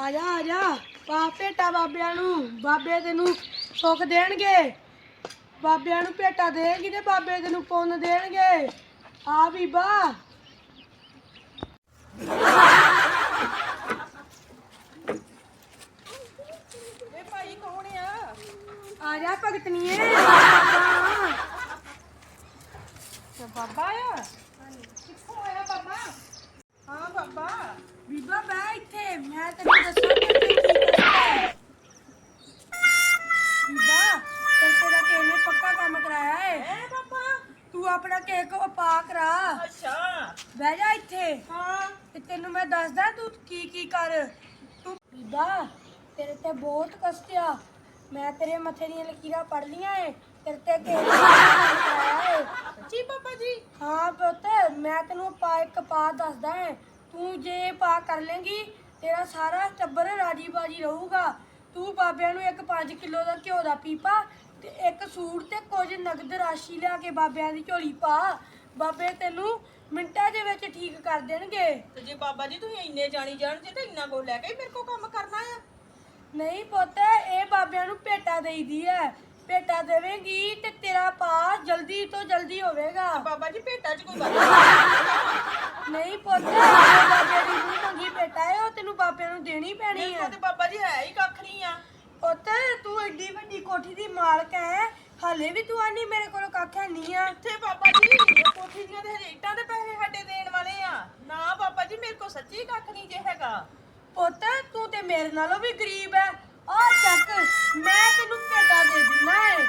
ਆ ਜਾ ਆ ਜਾ ਪਾ ਭੇਟਾ ਬਾਬਿਆਂ ਨੂੰ। ਬਾਬੇ ਤੈਨੂੰ ਸੁੱਖ ਦੇਣਗੇ। ਬਾਬਿਆਂ ਨੂੰ ਭੇਟਾ ਦੇਗੀ ਤੇ ਬਾਬੇ ਤੈਨੂੰ ਪੁੰਨ ਦੇਣਗੇ। ਆ ਬੀਬਾ। ਇਹ ਭਾਈ ਕੌਣ ਆ? ਆ ਜਾ ਭਗਤਨੀਏ। ਤੇ ਬਾਬਾ ਆ? ਕਿੱਥੋਂ ਆਇਆ ਬਾਬਾ? ਹਾਂ ਬਾਬਾ। ਬੀਬਾ ਬੈ ਇੱਥੇ ਮੈਂ ਤੈਨੂੰ ਦੱਸਾਂ ਕਿ ਕੀ ਕਰਨਾ ਬੀਬਾ ਤੇਰੇ ਕੋਲ ਕਿਸੇ ਨੇ ਪੱਕਾ ਕੰਮ ਕਰਾਇਆ ਏ ਹੈ ਬਾਬਾ ਤੂੰ ਆਪਣਾ ਕੇਕ ਵਪਾ ਕਰਾ। ਅੱਛਾ। ਬਹਿ ਜਾ ਇੱਥੇ। ਹਾਂ। ਤੇ ਤੈਨੂੰ ਮੈਂ ਦੱਸਦਾ ਤੂੰ ਕੀ ਕੀ ਕਰ। ਤੂੰ ਬੀਬਾ ਤੇਰੇ ਤੇ ਬਹੁਤ ਕਸ਼ਟ ਆ। ਮੈਂ ਤੇਰੇ ਮੱਥੇ ਦੀਆਂ ਲਕੀਰਾਂ ਪੜ ਲੀਆਂ ਏ। ਤੇਰੇ ਤੇ ਕੇਕ ਕਰਾਇਆ ਏ। ਸੱਚੀ ਬਾਬਾ ਜੀ? ਹਾਂ ਪੁੱਤ ਮੈਂ ਤੈਨੂੰ ਪਾ ਇੱਕ ਪਾ ਦੱਸਦਾ ਹੈ ਤੂੰ ਜੇ ਇਹ ਪਾ ਕਰ ਲੇਂਗੀ ਤੇਰਾ ਸਾਰਾ ਟੱਬਰ ਰਾਜੀ ਬਾਜੀ ਰਹੂਗਾ। ਤੂੰ ਬਾਬਿਆਂ ਨੂੰ ਇੱਕ 5 ਕਿਲੋ ਦਾ ਘਿਓ ਦਾ ਪੀਪਾ ਤੇ ਇੱਕ ਸੂਟ ਤੇ ਕੁਝ ਨਗਦ ਰਾਸ਼ੀ ਲਿਆ ਕੇ ਬਾਬਿਆਂ ਦੀ ਝੋਲੀ ਪਾ। ਬਾਬੇ ਤੈਨੂੰ ਮਿੰਟਾਂ ਦੇ ਵਿੱਚ ਠੀਕ ਕਰ ਦੇਣਗੇ। ਤੇ ਜੇ ਬਾਬਾ ਜੀ ਤੁਸੀਂ ਇੰਨੇ ਜਾਣੀ ਜਾਣ ਜੇ ਤੇ ਇੰਨਾ ਕੋ ਲੈ ਕੇ ਹੀ ਮੇਰੇ ਕੋ ਕੰਮ ਕਰਨਾ ਆ। ਨਹੀਂ ਪੁੱਤ ਇਹ ਬਾਬਿਆਂ ਨੂੰ ਭੇਟਾ ਦੇਈਦੀ ਹੈ ਭੇਟਾ ਦੇਵੇਂਗੀ ਤੇ ਤੇਰਾ ਪਾ ਜਲਦੀ ਤੋਂ ਜਲਦੀ ਹੋਵੇਗਾ। ਬਾਬਾ ਜੀ ਭੇਟਾ ਚ ਕੋਈ ਬਾਬਾ ਨਹੀਂ। ਪੁੱਤ ਇਹ ਦੀ ਨਹੀਂ ਮੰਗੀ ਭੇਟਾ ਹੈ ਉਹ ਤੈਨੂੰ ਬਾਬਿਆਂ ਨੂੰ ਦੇਣੀ ਪੈਣੀ ਕੋਲ ਤੇ ਬਾਬਾ ਜੀ ਹੈ ਹੀ ਕੱਖ ਨਹੀਂ ਆ। ਪੁੱਤ ਤੂੰ ਏਡੀ ਵੱਡੀ ਕੋਠੀ ਦੀ ਮਾਲਕ ਹੈ ਹਲੇ ਵੀ ਤੂੰ ਆਨੀ ਮੇਰੇ ਕੋਲ ਕੱਖ ਹੈ ਨਹੀਂ ਆ। ਇੱਥੇ ਬਾਬਾ ਜੀ? ਇਹ ਕੋਠੀ ਦੀਆਂ ਤੇ ਇੱਟਾਂ ਦੇ ਪੈਸੇ ਸਾਡੇ ਦੇਣ ਵਾਲੇ ਆ। ਨਾ ਬਾਬਾ ਜੀ ਮੇਰੇ ਕੋ ਸੱਚੀ ਕੱਖ ਨਹੀਂ ਜੇ ਹੈਗਾ। ਪੁੱਤ ਤੂੰ ਤੇ ਮੇਰੇ ਨਾਲੋਂ ਵੀ ਗਰੀਬ ਹੈ ਆ ਚੱਕ ਮੈਂ ਤੈਨੂੰ ਭੇਟਾ ਦੇ ਦਿੰਦਾ ਹੈ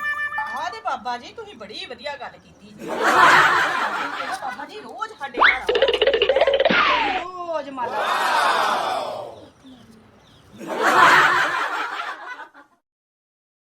ਆਹ ਤੇ ਬਾਬਾ ਜੀ ਤੁਸੀਂ ਬੜੀ ਵਧੀਆ ਗੱਲ ਕੀਤੀ ਜੀ। ਬਾਬਾ ਜੀ ਰੋਜ਼ ਸਾਡੇ ਘਰ ਆਓ।